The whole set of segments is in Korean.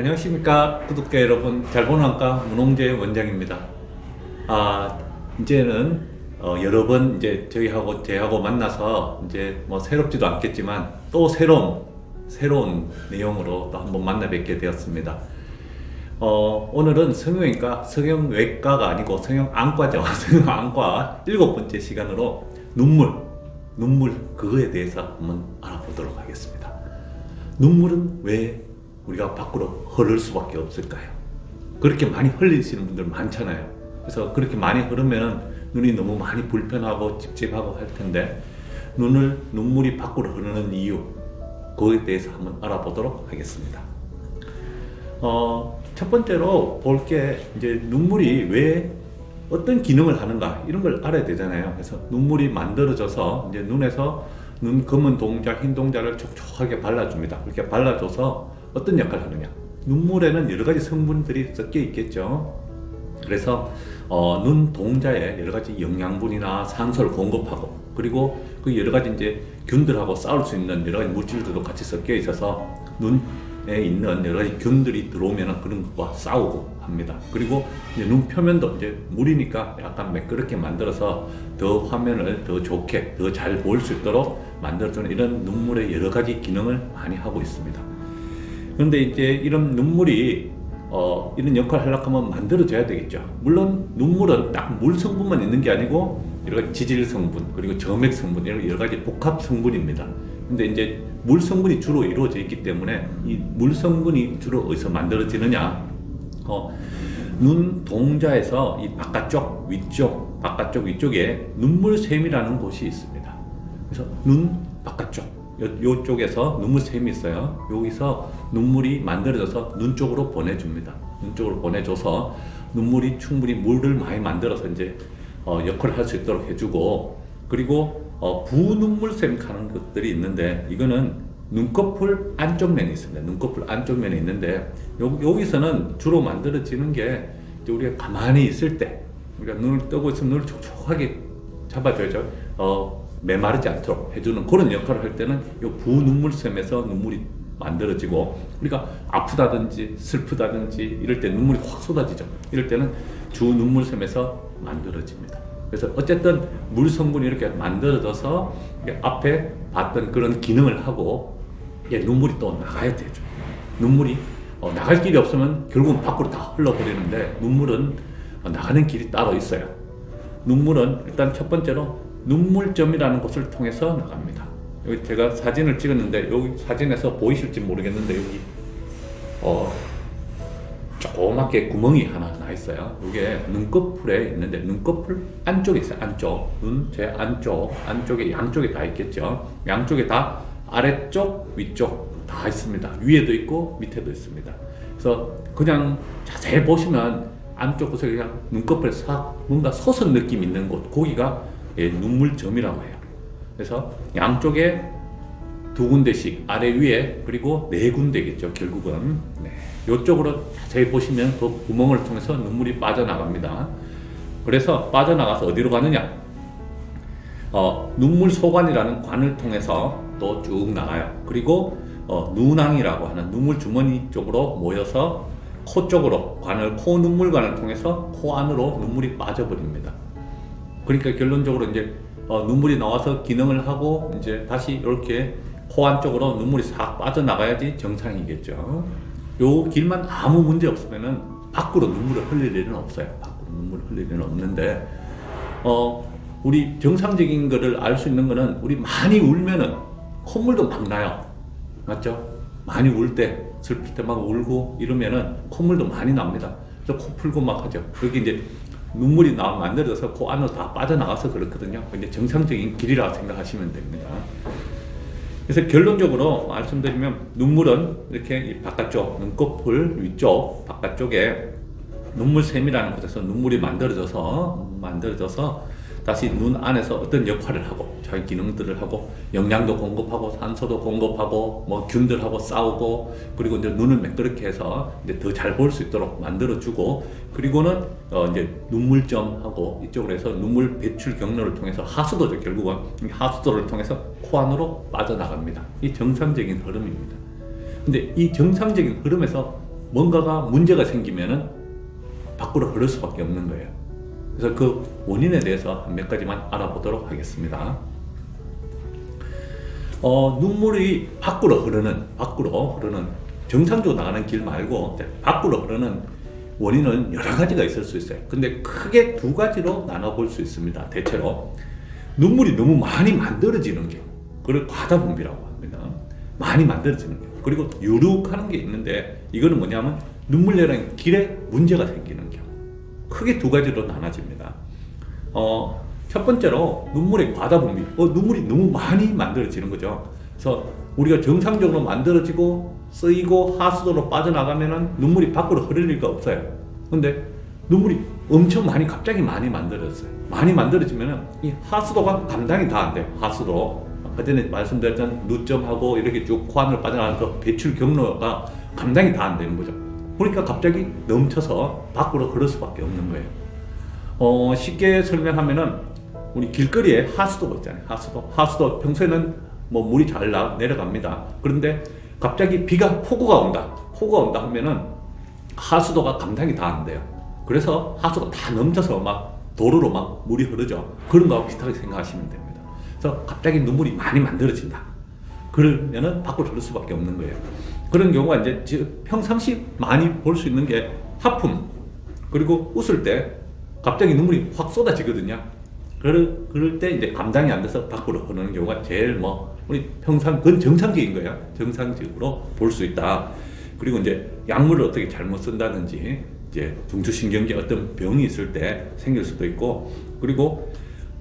안녕하십니까 구독자 여러분 잘 보는 안과 문홍재 원장입니다. 아 이제는 어, 여러 번 이제 저희하고 제하고 만나서 이제 뭐 새롭지도 않겠지만 또 새로운 새로운 내용으로 또 한번 만나 뵙게 되었습니다. 어, 오늘은 성형외과 성형외과가 아니고 성형안과죠. 성형안과 일곱 번째 시간으로 눈물 눈물 그거에 대해서 한번 알아보도록 하겠습니다. 눈물은 왜 우리가 밖으로 흐를 수밖에 없을까요? 그렇게 많이 흘리시는 분들 많잖아요. 그래서 그렇게 많이 흐르면 눈이 너무 많이 불편하고 찝찝하고 할 텐데 눈을 눈물이 밖으로 흐르는 이유 그거에 대해서 한번 알아보도록 하겠습니다. 어, 첫 번째로 볼 게 이제 눈물이 왜 어떤 기능을 하는가 이런 걸 알아야 되잖아요. 그래서 눈물이 만들어져서 이제 눈에서 눈 검은 동자, 흰 동자를 촉촉하게 발라줍니다. 그렇게 발라줘서 어떤 역할을 하느냐? 눈물에는 여러 가지 성분들이 섞여 있겠죠. 그래서 어, 눈 동자에 여러 가지 영양분이나 산소를 공급하고 그리고 그 여러 가지 이제 균들하고 싸울 수 있는 여러 가지 물질들도 같이 섞여 있어서 눈에 있는 여러 가지 균들이 들어오면 그런 것과 싸우고 합니다. 그리고 이제 눈 표면도 이제 물이니까 약간 매끄럽게 만들어서 더 화면을 더 좋게 더 잘 보일 수 있도록 만들어주는 이런 눈물의 여러 가지 기능을 많이 하고 있습니다. 그런데 이제 이런 눈물이 어, 이런 역할을 하려고 하면 만들어져야 되겠죠. 물론 눈물은 딱 물 성분만 있는 게 아니고 여러 가지 지질 성분 그리고 점액 성분 이런 여러 가지 복합 성분입니다. 근데 이제 물 성분이 주로 이루어져 있기 때문에 이 물 성분이 주로 어디서 만들어지느냐? 어, 눈 동자에서 이 바깥쪽, 위쪽, 바깥쪽, 위쪽에 눈물 샘이라는 곳이 있습니다. 그래서 눈 바깥쪽, 요, 요쪽에서 눈물샘이 있어요. 여기서 눈물이 만들어져서 눈 쪽으로 보내줍니다. 눈 쪽으로 보내줘서 눈물이 충분히 물을 많이 만들어서 이제 어, 역할을 할 수 있도록 해주고 그리고 어, 부눈물샘 가는 것들이 있는데 이거는 눈꺼풀 안쪽 면에 있습니다. 눈꺼풀 안쪽 면에 있는데 요, 여기서는 주로 만들어지는 게 우리가 가만히 있을 때 우리가 눈을 뜨고 있으면 눈을 촉촉하게 잡아줘야죠. 어, 메마르지 않도록 해주는 그런 역할을 할 때는 이 부눈물샘에서 눈물이 만들어지고 우리가 아프다든지 슬프다든지 이럴 때 눈물이 확 쏟아지죠. 이럴 때는 주 눈물샘에서 만들어집니다. 그래서 어쨌든 물 성분이 이렇게 만들어져서 앞에 봤던 그런 기능을 하고 이게 눈물이 또 나가야 되죠. 눈물이 어, 나갈 길이 없으면 결국은 밖으로 다 흘러버리는데 눈물은 어, 나가는 길이 따로 있어요. 눈물은 일단 첫 번째로 눈물점이라는 곳을 통해서 나갑니다. 여기 제가 사진을 찍었는데 여기 사진에서 보이실지 모르겠는데 여기 어 조그맣게 구멍이 하나 나 있어요. 이게 눈꺼풀에 있는데 눈꺼풀 안쪽에 있어요. 안쪽 눈 제 안쪽 안쪽에 양쪽에 다 있겠죠. 양쪽에 다 아래쪽 위쪽 다 있습니다. 위에도 있고 밑에도 있습니다. 그래서 그냥 자세히 보시면 안쪽 곳에 그냥 눈꺼풀에 싹 뭔가 솟은 느낌 있는 곳 거기가 예, 눈물점이라고 해요. 그래서 양쪽에 두 군데씩 아래 위에 그리고 네 군데겠죠 결국은 네. 이쪽으로 자세히 보시면 그 구멍을 통해서 눈물이 빠져나갑니다. 그래서 빠져나가서 어디로 가느냐? 어, 눈물 소관이라는 관을 통해서 또 쭉 나가요. 그리고 어, 눈왕이라고 하는 눈물 주머니 쪽으로 모여서 코 쪽으로 관을 코 눈물관을 통해서 코 안으로 눈물이 빠져버립니다. 그러니까 결론적으로 이제 어, 눈물이 나와서 기능을 하고 이제 다시 이렇게 코 안쪽으로 눈물이 싹 빠져나가야지 정상이겠죠. 요 길만 아무 문제 없으면은 밖으로 눈물을 흘릴 일은 없어요. 밖으로 눈물을 흘릴 일은 없는데 어 우리 정상적인 거를 알 수 있는 거는 우리 많이 울면은 콧물도 막 나요. 맞죠? 많이 울 때, 슬플 때 막 울고 이러면은 콧물도 많이 납니다. 그래서 코 풀고 막 하죠. 여기 이제 눈물이 나 만들어서 코 안으로 다 빠져나가서 그렇거든요. 근데 정상적인 길이라 생각하시면 됩니다. 그래서 결론적으로 말씀드리면 눈물은 이렇게 이 바깥쪽 눈꺼풀 위쪽 바깥쪽에 눈물샘이라는 곳에서 눈물이 만들어져서 만들어져서 다시 눈 안에서 어떤 역할을 하고 자기 기능들을 하고 영양도 공급하고 산소도 공급하고 뭐 균들하고 싸우고 그리고 이제 눈을 매끄럽게 해서 이제 더 잘 볼 수 있도록 만들어주고 그리고는 어 이제 눈물점하고 이쪽으로 해서 눈물 배출 경로를 통해서 하수도죠 결국은 이 하수도를 통해서 코 안으로 빠져나갑니다. 이 정상적인 흐름입니다. 근데 이 정상적인 흐름에서 뭔가가 문제가 생기면은 밖으로 흐를 수밖에 없는 거예요. 그래서 그 원인에 대해서 몇 가지만 알아보도록 하겠습니다. 어, 눈물이 밖으로 흐르는, 밖으로 흐르는, 정상적으로 나가는 길 말고, 밖으로 흐르는 원인은 여러 가지가 있을 수 있어요. 근데 크게 두 가지로 나눠볼 수 있습니다. 대체로. 눈물이 너무 많이 만들어지는 경우. 그걸 과다분비라고 합니다. 많이 만들어지는 경우. 그리고 유룩하는 게 있는데, 이거는 뭐냐면, 눈물 내는 길에 문제가 생기는. 크게 두 가지로 나눠집니다. 어, 첫 번째로 눈물의 과다 분비. 어, 눈물이 너무 많이 만들어지는 거죠. 그래서 우리가 정상적으로 만들어지고 쓰이고 하수도로 빠져나가면은 눈물이 밖으로 흐를 리가 없어요. 근데 눈물이 엄청 많이 갑자기 많이 만들어졌어요. 많이 만들어지면은 이 하수도가 감당이 다 안 돼요. 하수도. 아까 전에 말씀드렸던 누점하고 이렇게 쭉 코안을 빠져나가는 그 배출 경로가 감당이 다 안 되는 거죠. 그러니까 갑자기 넘쳐서 밖으로 흐를 수밖에 없는 거예요. 어, 쉽게 설명하면은 우리 길거리에 하수도가 있잖아요. 하수도. 하수도 평소에는 뭐 물이 잘 나, 내려갑니다. 그런데 갑자기 비가 폭우가 온다. 폭우가 온다 하면은 하수도가 감당이 다 안 돼요. 그래서 하수가 다 넘쳐서 막 도로로 막 물이 흐르죠. 그런 거하고 비슷하게 생각하시면 됩니다. 그래서 갑자기 눈물이 많이 만들어진다. 그러면은 밖으로 흐를 수밖에 없는 거예요. 그런 경우가 이제 지- 평상시 많이 볼 수 있는 게 하품 그리고 웃을 때 갑자기 눈물이 확 쏟아지거든요. 그럴, 그럴 때 이제 감당이 안 돼서 밖으로 흐르는 경우가 제일 뭐 우리 평상 그건 정상적인 거예요. 정상적으로 볼 수 있다. 그리고 이제 약물을 어떻게 잘못 쓴다든지 이제 중추신경계 어떤 병이 있을 때 생길 수도 있고 그리고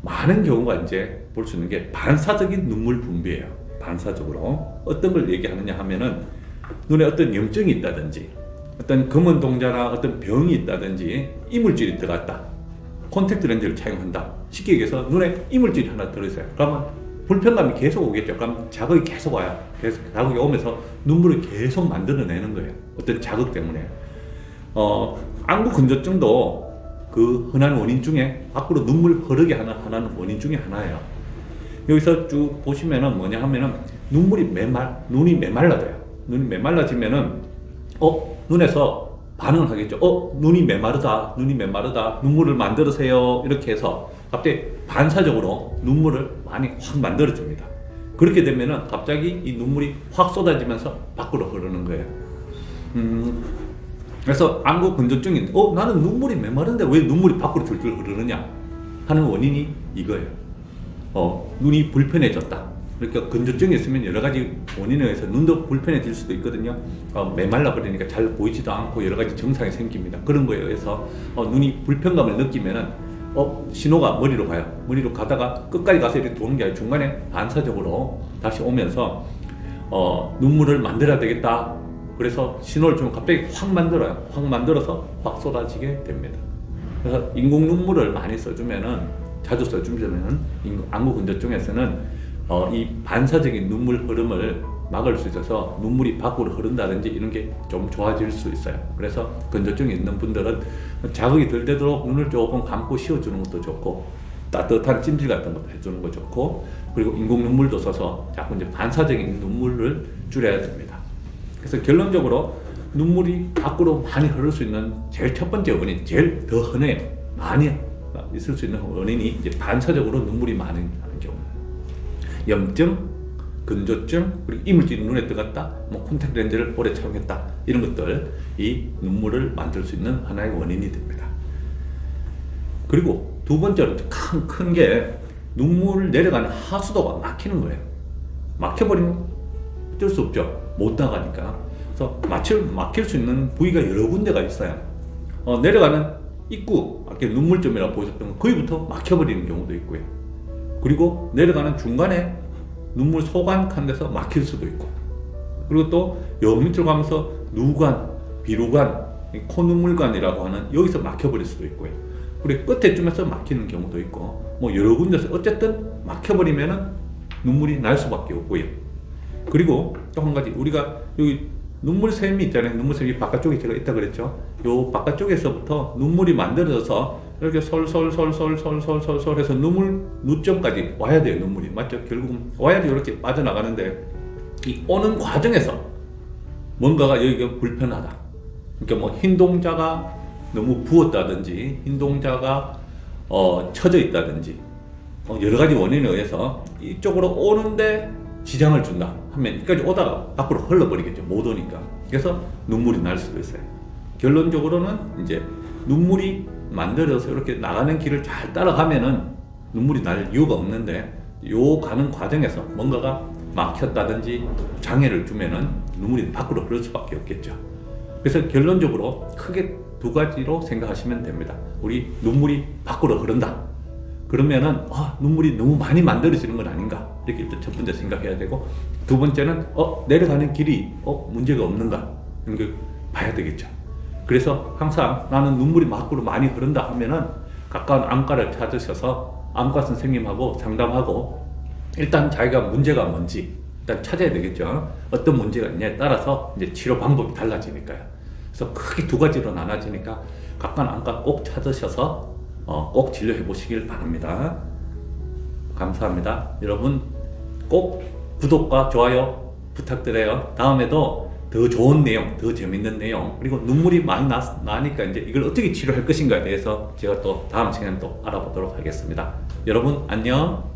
많은 경우가 이제 볼 수 있는 게 반사적인 눈물 분비예요. 반사적으로 어떤 걸 얘기하느냐 하면은 눈에 어떤 염증이 있다든지 어떤 검은 동자나 어떤 병이 있다든지 이물질이 들어갔다. 콘택트 렌즈를 차용한다. 쉽게 얘기해서 눈에 이물질이 하나 들어있어요. 그러면 불편감이 계속 오겠죠. 그럼 자극이 계속 와요. 계속 자극이 오면서 눈물을 계속 만들어내는 거예요. 어떤 자극 때문에. 어, 안구 건조증도 그 흔한 원인 중에 밖으로 눈물 흐르게 하는 하나는 원인 중에 하나예요. 여기서 쭉 보시면은 뭐냐 하면은 눈물이 메말, 눈이 메말라져요. 눈이 메말라지면은 어 눈에서 반응을 하겠죠. 어 눈이 메마르다, 눈이 메마르다, 눈물을 만들으세요 이렇게 해서 갑자기 반사적으로 눈물을 많이 확 만들어줍니다. 그렇게 되면은 갑자기 이 눈물이 확 쏟아지면서 밖으로 흐르는 거예요. 음, 그래서 안구 건조증인 어 나는 눈물이 메마른데 왜 눈물이 밖으로 줄줄 흐르느냐 하는 원인이 이거예요. 어 눈이 불편해졌다. 그러니까 건조증이 있으면 여러 가지 원인에 의해서 눈도 불편해질 수도 있거든요. 어, 메말라 버리니까 잘 보이지도 않고 여러 가지 증상이 생깁니다. 그런 거에 의해서 어, 눈이 불편감을 느끼면은 어 신호가 머리로 가요. 머리로 가다가 끝까지 가서 이렇게 도는 게 아니라 중간에 반사적으로 다시 오면서 어, 눈물을 만들어야 되겠다. 그래서 신호를 좀 갑자기 확 만들어요. 확 만들어서 확 쏟아지게 됩니다. 그래서 인공 눈물을 많이 써주면은 자주 써주면은 안구 건조증에서는 어, 이 반사적인 눈물 흐름을 막을 수 있어서 눈물이 밖으로 흐른다든지 이런 게 좀 좋아질 수 있어요. 그래서 건조증이 있는 분들은 자극이 덜 되도록 눈을 조금 감고 쉬어주는 것도 좋고 따뜻한 찜질 같은 것도 해주는 거 좋고 그리고 인공 눈물도 써서 자꾸 이제 반사적인 눈물을 줄여야 됩니다. 그래서 결론적으로 눈물이 밖으로 많이 흐를 수 있는 제일 첫 번째 원인, 제일 더 흔해 많이 있을 수 있는 원인이 이제 반사적으로 눈물이 많은. 염증, 건조증, 그리고 이물질이 눈에 들어갔다, 뭐 콘택트 렌즈를 오래 착용했다 이런 것들 이 눈물을 만들 수 있는 하나의 원인이 됩니다. 그리고 두 번째로 큰큰 게 눈물 내려가는 하수도가 막히는 거예요. 막혀버리면 어쩔 수 없죠. 못 나가니까. 그래서 막힐, 막힐 수 있는 부위가 여러 군데가 있어요. 어, 내려가는 입구, 아까 눈물점이라고 보셨던 거, 거기부터 막혀버리는 경우도 있고요. 그리고 내려가는 중간에 눈물 소관 칸 데서 막힐 수도 있고. 그리고 또여 밑으로 가면서 누관, 비루관, 이 코눈물관이라고 하는 여기서 막혀버릴 수도 있고요. 그리고 끝에쯤에서 막히는 경우도 있고, 뭐 여러 군데서 어쨌든 막혀버리면은 눈물이 날 수밖에 없고요. 그리고 또 한 가지 우리가 여기 눈물샘이 있잖아요. 눈물샘이 바깥쪽에 제가 있다 그랬죠. 요 바깥쪽에서부터 눈물이 만들어져서 이렇게 솔솔솔솔솔솔솔솔 해서 눈물 누점까지 와야 돼요. 눈물이 맞죠? 결국은 와야지 이렇게 빠져나가는데 이 오는 과정에서 뭔가가 여기가 불편하다. 그러니까 뭐 흰 동자가 너무 부었다든지 흰 동자가 어, 처져 있다든지 어, 여러 가지 원인에 의해서 이쪽으로 오는데 지장을 준다 하면 여기까지 오다가 밖으로 흘러버리겠죠 못 오니까 그래서 눈물이 날 수도 있어요 결론적으로는 이제 눈물이 만들어서 이렇게 나가는 길을 잘 따라가면은 눈물이 날 이유가 없는데 요 가는 과정에서 뭔가가 막혔다든지 장애를 주면은 눈물이 밖으로 흐를 수밖에 없겠죠. 그래서 결론적으로 크게 두 가지로 생각하시면 됩니다. 우리 눈물이 밖으로 흐른다. 그러면은 아, 눈물이 너무 많이 만들어지는 건 아닌가 이렇게 일단 첫 번째 생각해야 되고 두 번째는 어 내려가는 길이 어 문제가 없는가 이런 걸 봐야 되겠죠. 그래서 항상 나는 눈물이 밖으로 많이 흐른다 하면은 가까운 안과를 찾으셔서 안과 선생님하고 상담하고 일단 자기가 문제가 뭔지 일단 찾아야 되겠죠. 어떤 문제가 있냐에 따라서 이제 치료 방법이 달라지니까요. 그래서 크게 두 가지로 나눠지니까 가까운 안과 꼭 찾으셔서 어, 꼭 진료해 보시길 바랍니다. 감사합니다. 여러분 꼭 구독과 좋아요 부탁드려요. 다음에도 더 좋은 내용, 더 재밌는 내용, 그리고 눈물이 많이 나, 나니까 이제 이걸 어떻게 치료할 것인가에 대해서 제가 또 다음 시간에 또 알아보도록 하겠습니다. 여러분 안녕.